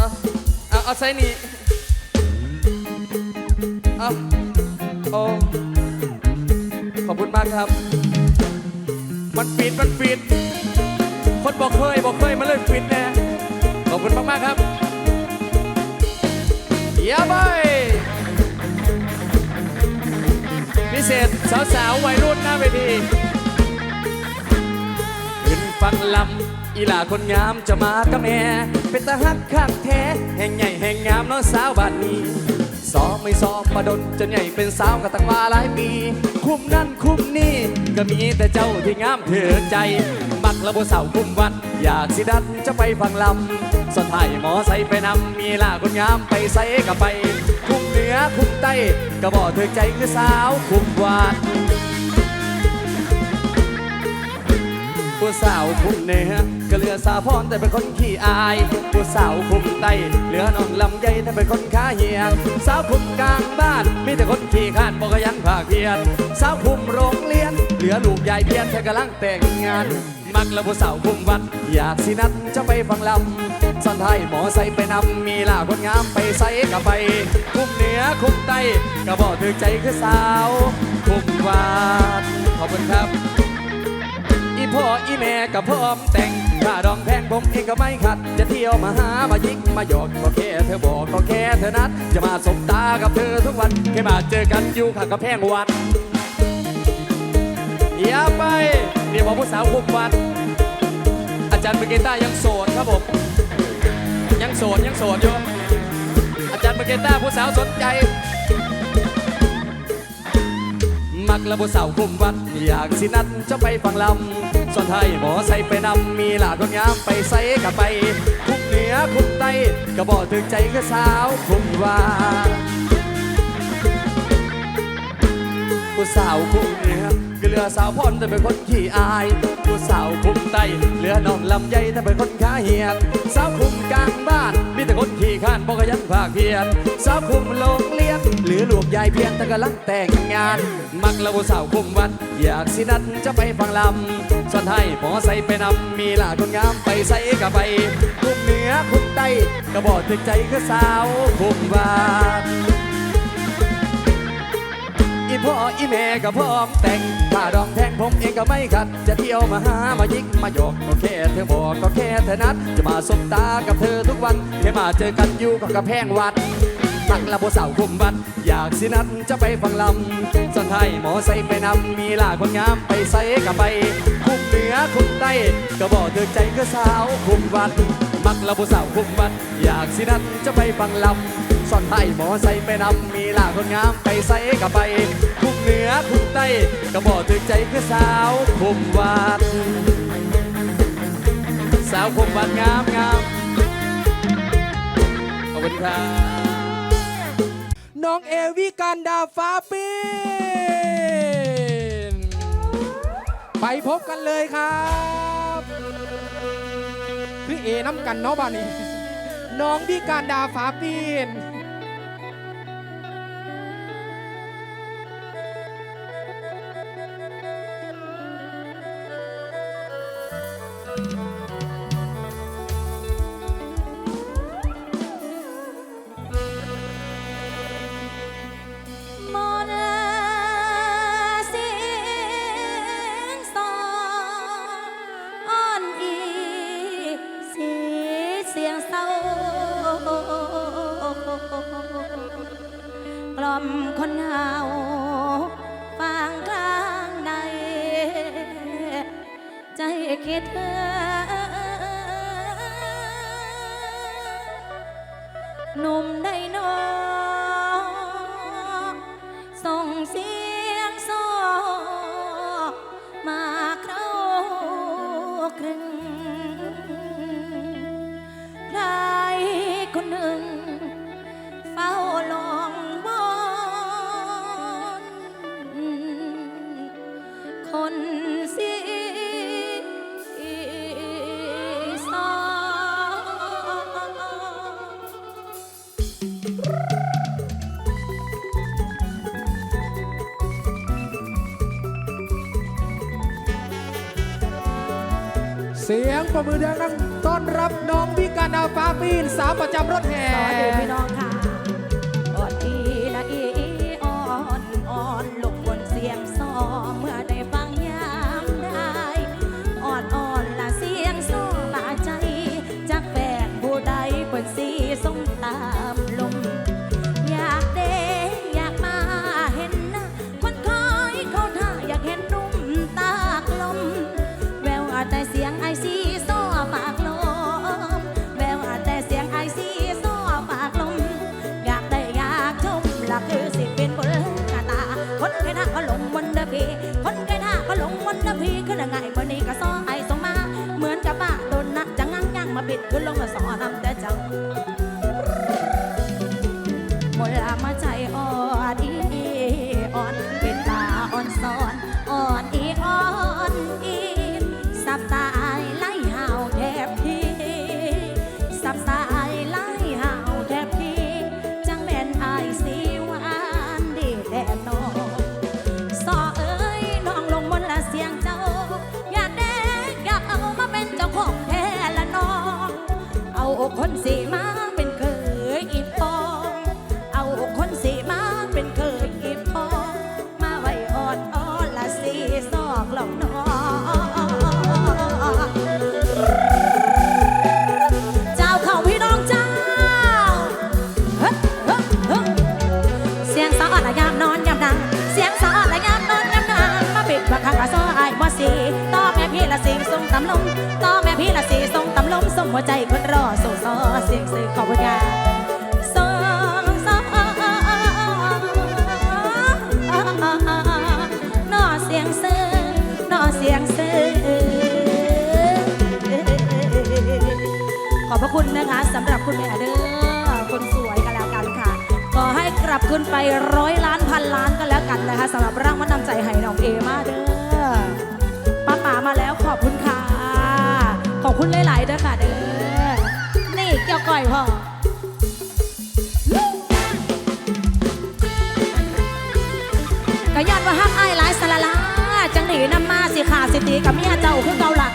เอาเอาเอาใส่นี่เอาโอ้ขอบคุณมากครับ มันฟินมันฟินคนบอกเคยบอกเคยมันเลยฟินแน่ขอบคุณมากมากๆครับเยี่ยมไปพิเศษสาวๆวัยรุ่นหน้าเวทีขึ้นฟังลำอีหล่าคนงามจะมากับแม่ เป็นตาฮักข้างแท้แห่งใหญ่แห่งงามน้องสาวบ้านนี้สอบไม่สอบมาดนจนใหญ่เป็นสาวก็ตั้งมาหลายปี คุ้มนั่นคุ้มนี่ ก็มีแต่เจ้าที่งามเถือใจ มักระบบสาวคุ้มวัด อยากสิดันจะไปฟังลำสดท้ายหมอใส่ไปนำมีหลาคนงามไปใส่กับไป คุ้มเหนือคุ้มใต้ก็บอกเธอใจคือสาวคุ้มวัด ผู้สาวคุ้มเหนือก็เหลือสาวพรแต่เป็นคนขี้อาย ผู้สาวคุ้มใต้เหลือน้องลำใหญ่แต่เป็นคนขาเหียงสาวคุ้มกลางบ้านมีแต่คนขี้ขาดบอกขยันภาคเพียรสาวคุ้มโรงเรียน เหลือลูกใหญ่เพียนเธอกำลังแต่งงาน มักแล้วผู้สาวคุ้มวัด อยากสินัดจะไปฟังลำสันไทยหมอใส่ไปนำมีล่าคนงามไปใส่กับไปคุ้มเหนือคุ้มใต้ก็บอกถึงใจคือสาวคุ้มวัดขอบคุณครับ พ่ออีแม่กับพร้อมแต่งถ้าดองแพงผมเองก็ไม่ขัด จะเที่ยวมาหามายิกมาหยอกก็แค่เธอบอกก็แค่เธอนัด จะมาสบตากับเธอทุกวันแค่มาเจอกันอยู่ข้างกำแพงวัดอย่าไปเดี๋ยวบอผู้สาวคุมวัด อาจารย์เบเกต้ายังโสดครับผมยังโสดยังโสดอยู่อาจารย์เบเกต้าผู้สาวสนใจ มักและบุสาวคุมวัด อยากสินัดจะไปฟังลำส่วนไทยหมอใส่ไปนำมีหลาคนงามไปใส่กับไป คุมเหนือคุมใต้ก็บอกถึงใจก็สาวคุมว่าผู้สาวคุมเหนือก็เหลือสาวพรแต่เป็นคนขี้อาย ผู้สาวคุมใต้เหลือน้องลำใหญ่แต่เป็นคนขาเหียนสาวคุมกลางบ้านมีแต่คนขี้ข้านบอกขยันภาคเพียรสาวคุมโรงเรียน หลือลูกยายเพียงแต่กำลังแต่งงาน มักและผู้สาวคุมวัด อยากสินัดจะไปฟังลำส่วนไทยหมอใส่ไปนำมีหลาคนงามไปใส่กับไปคุมเหนือคุมใต้ก็บอกถึงใจคือสาวคุมวัดอีพ่ออีแม่ก็พร้อมแต่งถ้าดองแทงผมเองก็ไม่ขัด จะเที่ยวมาหามายิกมาหยอกก็แค่เธอบอกก็แค่เธอนัด จะมาสบตากับเธอทุกวันแค่มาเจอกันอยู่กับกระแพงวัด มักละโบสาวคุมวัดอยากสินัดจะไปฟังลำส่วนไทยหมอใส่ไปนำมีหลาคนงามไปใส่กับไป คุมเหนือคุมใต้ก็บอกเธอใจก็สาวคุมวัดมักละโบสาวคุมวัดอยากสินัดจะไปฟังลำซ่อนไทยหมอใส่ไปนำมีหลาคนงามไปใส่กับไป คุมเหนือคุมใต้ก็บอกถึงใจคือสาวคุมวัดสาวคุมวัดงามงามขอบคุณครับ น้องเอวิกันดาฟ้าปินไปพบกันเลยครับ คือเอน้ำกันเนาะบ้านนี้ น้องวิการดาฟ้าปิน ปรบมือดังต้อนรับน้องพิการดาฟ้าปีนสาวประจำรถแห่ ลงละสอนทำแต่จังหมดละมาใจอ่อน คนสิมา นะคะสำหรับคุณแม่เด้อคนสวยก็แล้วกันค่ะขอให้กลับขึ้นไปร้อยล้านพันล้านก็แล้วกันนะคะสำหรับร่างวันนำใจให้น้องเอมาเด้อป้าป๋ามาแล้วขอบคุณค่ะ ขอบคุณหลายๆด้วยค่ะเด้อนี่เกี่ยวก่อยพ่อก็ยอดว่าฮักไอ้หลายสารลาจังหนีนำมาสิขาสิตีกับเมียเจ้าคือเกาหลา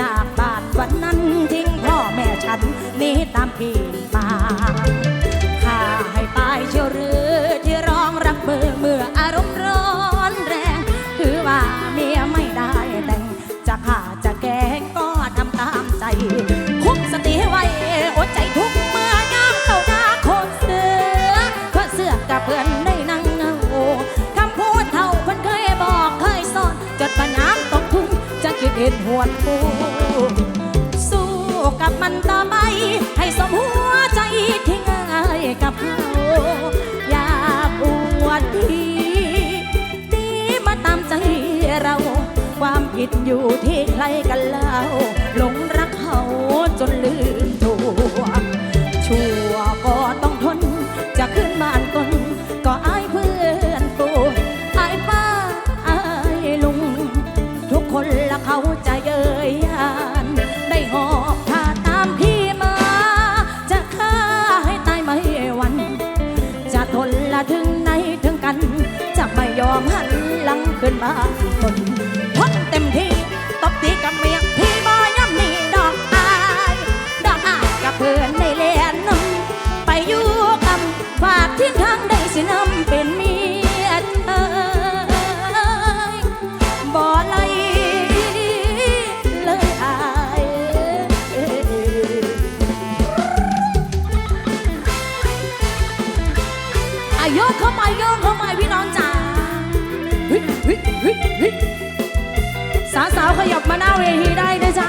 จากบ้านวันนั้นทิ้งพ่อแม่ฉันนีตามพี่ ดอยู่ที่ใครกันแล้วหลงรักเขาจนลืมตัวชั่วก็ต้องทน จะขึ้นบ้านตนก็อายเพื่อนตัวอายป้าอายลุง ทุกคนละเขาจะเยยยานได้หอบพาตามพี่มา จะฆ่าให้ตายไม่วัน จะทนละถึงไหนถึงกัน จะไม่ยอมหันหลังขึ้นมาินำเป็นเมียเธอบ่ไลเลยอายอายุเข้ามาโยกเข้ามาพี่น้องจ๋าสาวสาวขยับมาหน้าเวทีได้ด้วยจ้ะ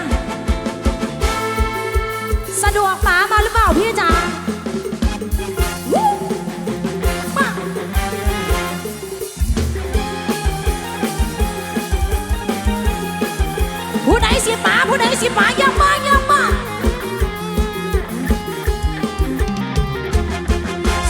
สะดวกป๋ามาหรือเปล่าพี่จ๋า มาผู้ใดสิมาอย่ามาอย่ามา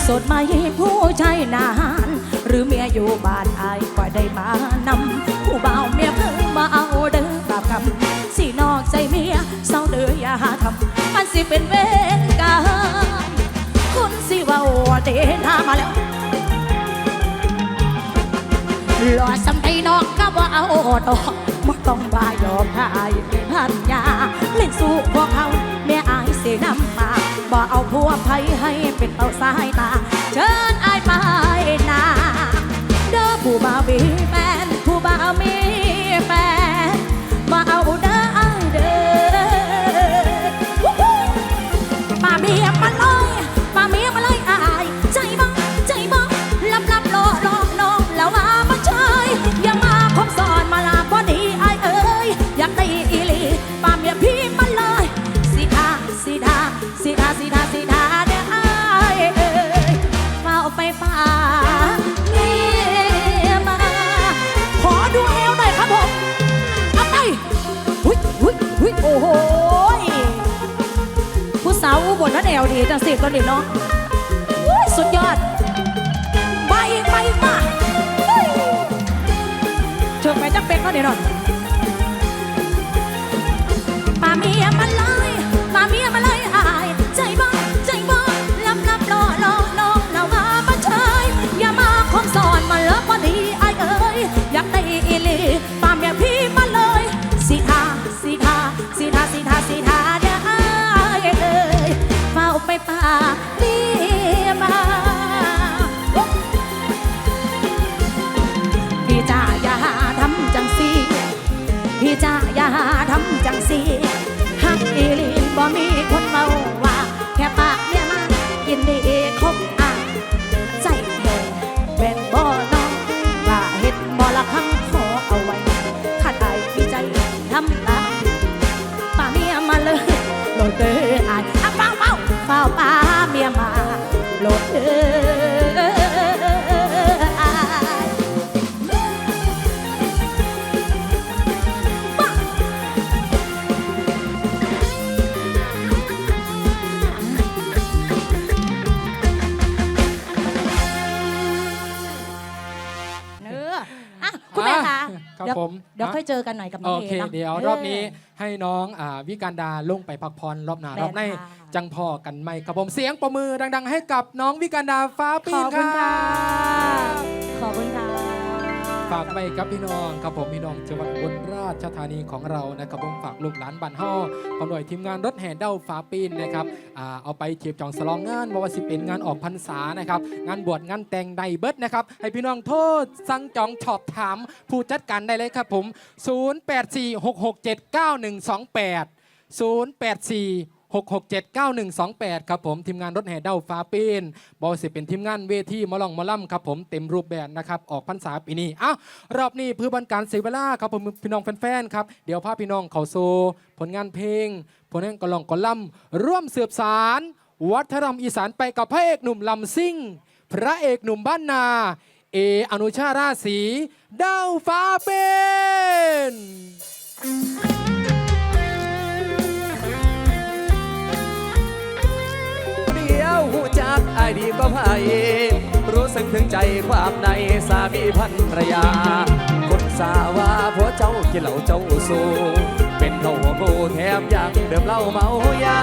สดมให้ผู้ชายนาน หรือเมียอยู่บ้านอายก็ได้มานำผู้บ่าวเมียเพิ่งมาเอาเด้อกลับคำสินอกใจเมียเศร้าเด้อยาหทำมันสิเป็นเวรกรรมคุณสิว่าโเดนามาแล้วหล่อสำใดนอกก็ว่าเอาดอก ต้องบายอมทายพันยาเล่นสู้พวกเขาแม่อายเสียน้ำมาบ่เอาผัวไผให้เป็นเป้าสายตา เชิญอายไปนาเด้อผู้บ่าวบี จังสิก็ดีเนาะสุดยอดไปไปมาเฮ้ยเชิญไปจักเป็กก็ดีเนาะาทำจังสีหักอีลีบ่มีคนเมาว่า แค่ปากเนี่ยมันกินดีคบ อะค่อยเจอกันหน่อยกับน้โอองเอเคเนาะเดี๋ยวรอบนี้ให้น้องอาวิการดาลงไปพักผ่อนรอบหน้าแม่นรอบในค่ะจังพอกันไหมครับผมเสียงประมือดัง ๆ ให้กับน้องวิการดาฟ้าปีขอนบคคุณรัค่ะบ ขอบคุณค่ะ ฝากไปกับพี่น้องครับผมพี่น้องจังหวัดอุบลราชธานีของเรานะครับผมฝากลูกหลานบ้านเฮาพร้อมด้วยทีมงานรถแห่เด้าฟ้าปีนนะครับเอาไปเทียบจองสลองงานบว่าสิเป็นงานออกพรรษานะครับงานบวชงานแต่งใดเบิดนะครับให้พี่น้องโทษสั่งจองชอบถามผู้จัดการได้เลยครับผม 0846679128 084 6679128 ครับผมทีมงานรถแห่เด้าฟ้าปีนบอสิเป็นทีมงานเวทีมอลองมอล่ำครับผมเต็มรูปแบบนะครับออกพรรษาปีนี้อ้าวรอบนี้เพื่อบันการเสียเวลาครับผมพี่น้องแฟนๆครับเดี๋ยวพาพี่น้องเขาโซ ผลงานเพลง ผลงานกลองกล่ำร่วมสืบสารวัฒนธรรมอีสานไปกับพระเอกหนุ่มลำซิ่ง พระเอกหนุ่มบ้านนา เออนุชาราศีดาวฟ้าเป็น ดีก็ไพ่รู้สึกถึงใจความในสามีพันรยา คนสาว่าผัวเจ้ากินเหล้าเจ้าสูเป็นเท่าหัวกูแถมยังเดิมเหล้าเมายา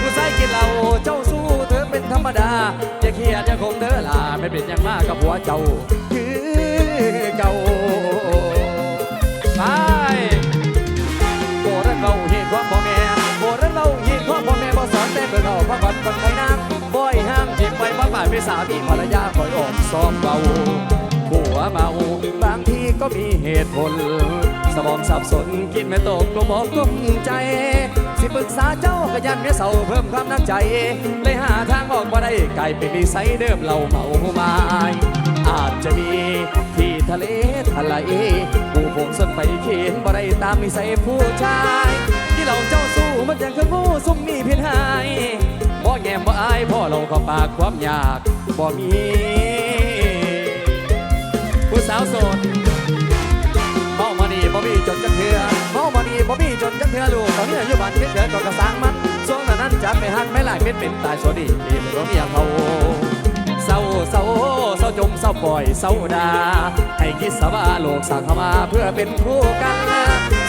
ผู้ชายกินเหล้าเจ้าสู้เธอเป็นธรรมดา อย่าเครียดอย่าคงเธอลาไม่เป็นอย่างมากกับผัวเจ้า คือเก่าไปโบราณเราเห็นความพ่อแม่โบราณเราเห็นความพ่อแม่บ่สอนแต่เพื่อเราพักผ่อนคนไทยน้ำานบ้านไปสามีภรรยาคอยออกซ้อมเบาผัวเมาบางทีก็มีเหตุผล สมองสับสนกินไม่ตกกลัวบอกกุ้มใจ สิปรึกษาเจ้าก็ยันไม่เศร้าเพิ่มความนักใจ เลยหาทางออกมาได้กลายเป็นนิสัยเดิมเราเมาไมาอาจจะมีที่ทะเลทลายผู้ผมสนไปเขียนบ่ได้ตามนิสัยผู้ชาย ที่เราเจ้าสู้มันยังคือผู้ซุ่มมีเพียนหาย แง้มบ่อายพ่อเราก็ปากความอยากบ่มี ผู้สาวโสดเมามานี่บ่มีจนจักเถื่อเมามานี่บ่มีจนจักเถื่อลูกตอนนี้อายุบ้านเกิดเกิดก็กระสางมันช่วงนั้นนั้นจะไปหันไม่หลายเป็นเป็นตายโซดีที่บ่มีอย่างเขาเศร้าเศร้าเศร้าจมเศร้าปล่อยเศร้าดา ให้คิดสว่าโลกสั่งเข้ามาเพื่อเป็นคู่กัน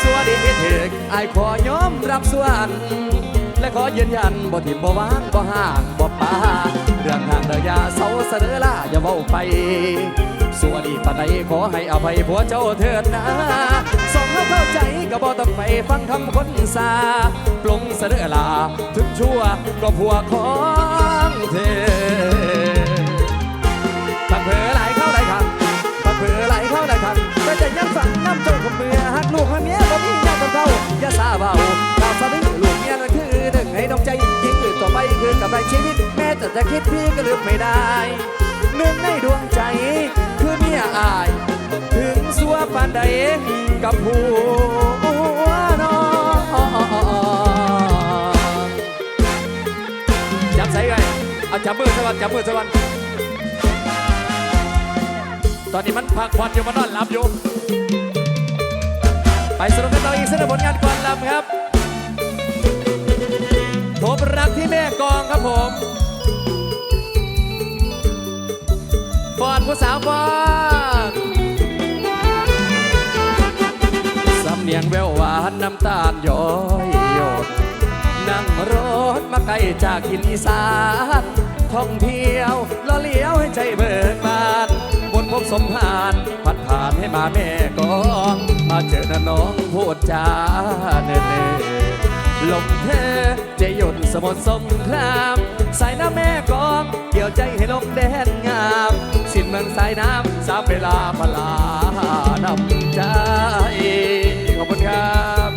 สวัสดีเถิกอายขอยอมรับส่วน และขอยืนยันบ่ทิมบ่วางบ่ห่างบ่ปาเรื่องทางเดินยาเศร้าเสนอลาอย่าเว้าไปส่วนอีปานใดขอให้อภัยผัวเจ้าเถิดนะสองเขาเข้าใจก็บ่ต้องไปฟังคำคนสาปลงเสนอลาถึงชั่วก็ผัวของเธอพันเผลอหลเข้าไหลายคำพันเผลอหลเข้าไหลายคำแต่จะยังฝังน้ำเจ้าคนเมื่อหักลูกคนเนี้ยบ่มีแน่กับเขาอย่าซาเบา ให้น้องใจยิ่งอื่นต่อไปคือกำไรชีวิต แม้แต่จะคิดพี่ก็ลืมไม่ได้หนึ่งในดวงใจ คือเมียอาย ถึงสัวปานใดกับผัวน้องจับใส่ไงเอาจับมือสวัสดจับมือสวัสดตอนนี้มันพักผ่อนอยู่มันนอนหลับอยู่ไปสรุปกันต่ออีกสักผลงานก่อนลำครับ รักที่แม่กองครับผมฟอนผู้สาวฟอนสำเนียงแววหวานน้ำตาลย้อยหยดนั่งรถมาไกลจากทินอีสานท่องเที่ยวล้อเลี้ยวให้ใจเบิกบานบนพบสมผานพัดผ่านให้มาแม่กอง มาเจอน้าน้องพูดจาเน่ ลมเธอจะหยดสมุทรสงครามสายน้ำแม่กองเกี่ยวใจให้ลงแดนงามสิ้นเมืองสายน้ำสาบเวลาพลานำใจขอบคุณครับ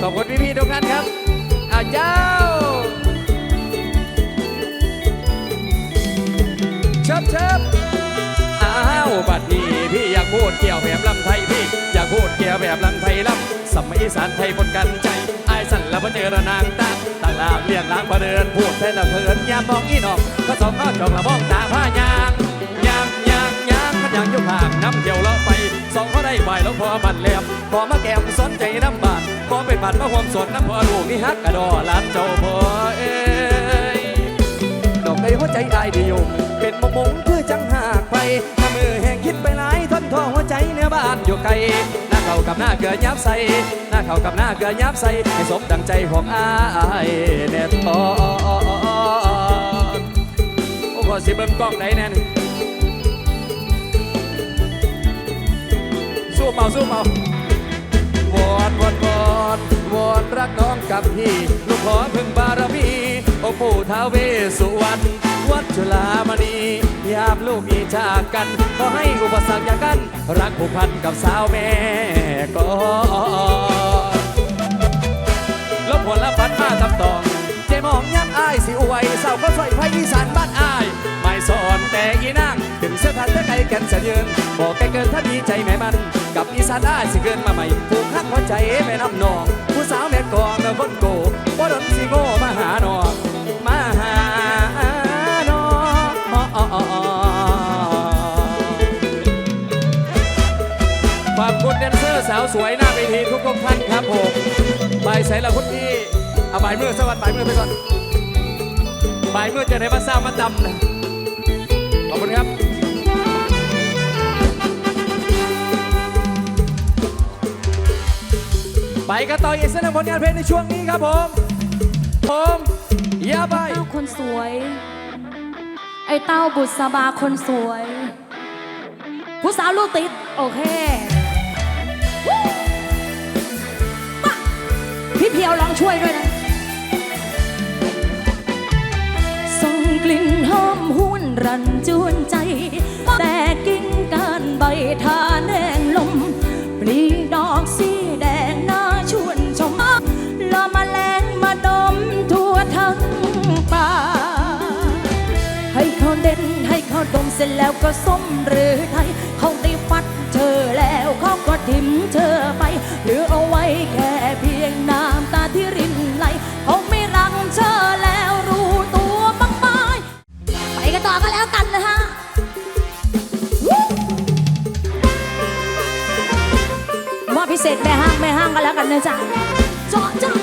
ขอบคุณพี่ๆทุกท่านครับอาเจ้าเชิบเชิบอ้าวบัดนี้ พูดเกี่ยวแบบลำไทยพี่ อยากพูดเกี่ยวแบบลำไทยลำสมัยอีสานไทยบนกันใจไอ้สันแล้วมาเจอระนางตาต่างลาบเลียงล้างมาเดินพูดแทนละเพลินยามมองอีนอกก็สองข้อจองละมองตาผ้ายางยางยางยางขันยางอยู่ข้างน้ำเที่ยวเลาะไปสองเขาได้ใบแล้วพอบันแหลมพอมาแก้มสนใจน้ำบาดพอเป็นบัดมาห่วมสดน้ำพอลูกนี่ฮักกระดอลานเจ้าพ่อเอ้ยดอกในหัวใจอายดียู่เป็นมงมงคือจังหากไปถ้ามือแห่งคิดไปลา ทนทอหัวใจเนื้อบ้านอยู่ไกลหน้าเข่ากับหน้าเกลือยับใส่หน้าเข่ากับหน้าเกลือยับใส่ให้สมดังใจของอายแน่ตอนโอ้ขอสิเบิ่งกล้องไหนแน่นสู้เมาสู้เมาวอนวอนวอนวอนรักน้องกับพี่ลูกขอพึ่งบารมีองค์ปู่ท้าเวสุวรรณวัดจุฬามณี มีจากกันขอให้อุปสรรคอย่ากัน รักผูกพันกับสาวแม่ก่อนลบผลละพันมาทำตองเจมองยักอายสิอวยเศร้าก็สอยไพอีสานบ้านอายไม่สอนแต่อีนางถึงเส้นทางเธอไกลกันเสียยืนบอกไกเกินถ้าดีใจแม่มัน กับอีสานอายสิเกินมาใหม่ผูกหักหัวใจแม่น้ำนอง ผู้สาวแม่กองแล้วคนโกว่าดนสิโง่มาหาน้อง สวยหน้าเวทีทุกทุกๆท่านครับผมบายใสละคุณพี่เอาบายมือสวัสดีบายมือไปก่อนบายมือจะได้มาสร้างมาดำนะขอบคุณครับไปกันต่ออีกเส้นทางผลงานเพลงในช่วงนี้ครับผมผมอย่าไปเต้าคนสวย ไอ้เต้าบุษบาคนสวย ผู้สาวลูกติด โอเค พี่เพียวลองช่วยด้วยนะส่งกลิ่นหอมหุ่นรันจวนใจ แต่กิ่งการใบทาแนงลมปลีดอกสีแดงน่าชวนชมลอมาแรงมาดมทั่วทั้งป่า ให้เขาเด่นให้เขาดมเสร็จแล้วก็ส้มหรือไทยเขาได้ฟัดเธอแล้วเขาก็ทิมเธอไปเหลือเอาไว้แค่้างกัแล้วกันนะจ๊ะเจาะเจาะ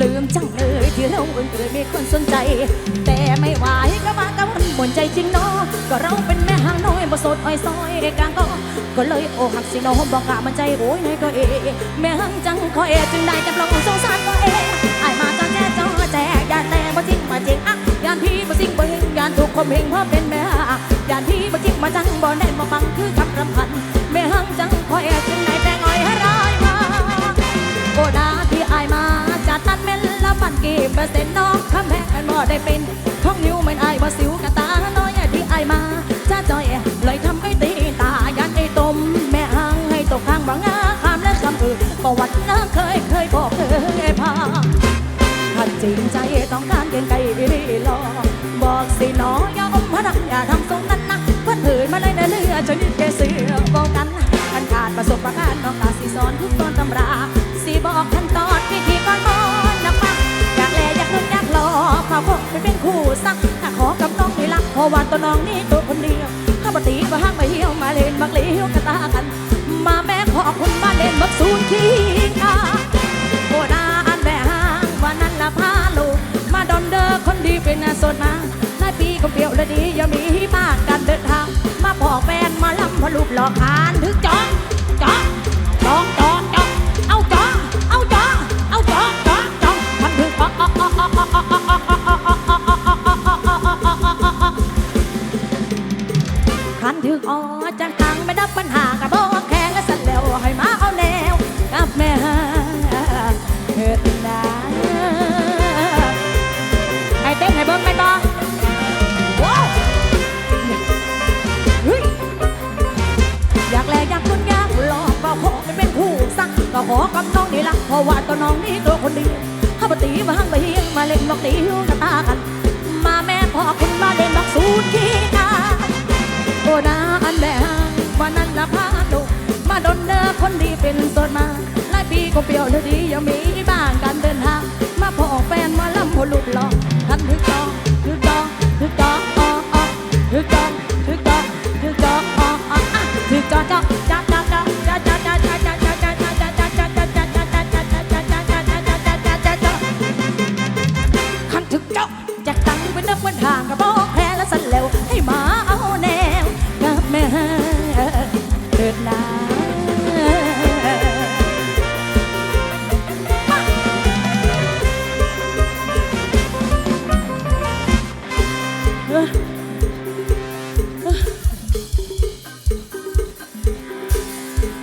ลืมจังเลยที่เราเอิญเกิดมีคนสนใจ แต่ไม่ไหวก็มากับมันหมนใจจริงเนาะก็เราเป็นแม่ห้างน้อยบ่สดอ้อยซอยกลางก็ก็เลยโอหักสิโนบอกกะมันใจโอ้ยนายก็เอแม่ห้างจังคอเอจึงได้กับเราสงสารก็เอ ฮงยามเหงเพราะเป็นแม่ยานพี่บ่จริงมาจังบ่แน่นบ่ฟังคือคำรำพันแม่หังจังคอยถึงไหนแต่งอยให้รายมาโอดาที่อายมาจัดตันเม็นละปันกี่เปอร์เซ็นต์น้องคำแพงกันบ่ได้เป็นท้องนิ้วไม่อายบ่สิว ริงใจต้องการเก่งไก่ดีหลอบอกสิหนอยอมพนักอย่าทำทรงนั้นนะเพื่อนเผยมาเลยนะเลือจะนิดแกเสือบอกกันกันขาดประสบการณ์น้องกาสิสอนทุกตอนตำราสิบอกขั้นตอนวิธีก่อนมอนนับมาอยากแลอยากนุ่นอยากหลอเขาคงไปเป็นคู่สักถ้าขอกับน้องนี่ละเพราะว่าตัวน้องนี่ตัวคนเดียวข้าปฏิว่าห้างมาเหี่ยวมาเล่นบักเลี้ยวกระตากัน มาแม่ขอคุณมาเล่นบักซูนขี้ เป็นอาสดมาหลายปีก็เปรี้ยวและดีอย่ามีมากกันเดินทาง มาบอกแฟนมาลำพอลูกหลอกหานถึงจองจอง พี่ก็เปรี้ยวเท่ดียังมีบ้างการเดินทาง มาพอแฟนมาล่ำหัวหลุดหลอกทันทึกตองทึกตองทึกตองอ้ออ้อทึกตอง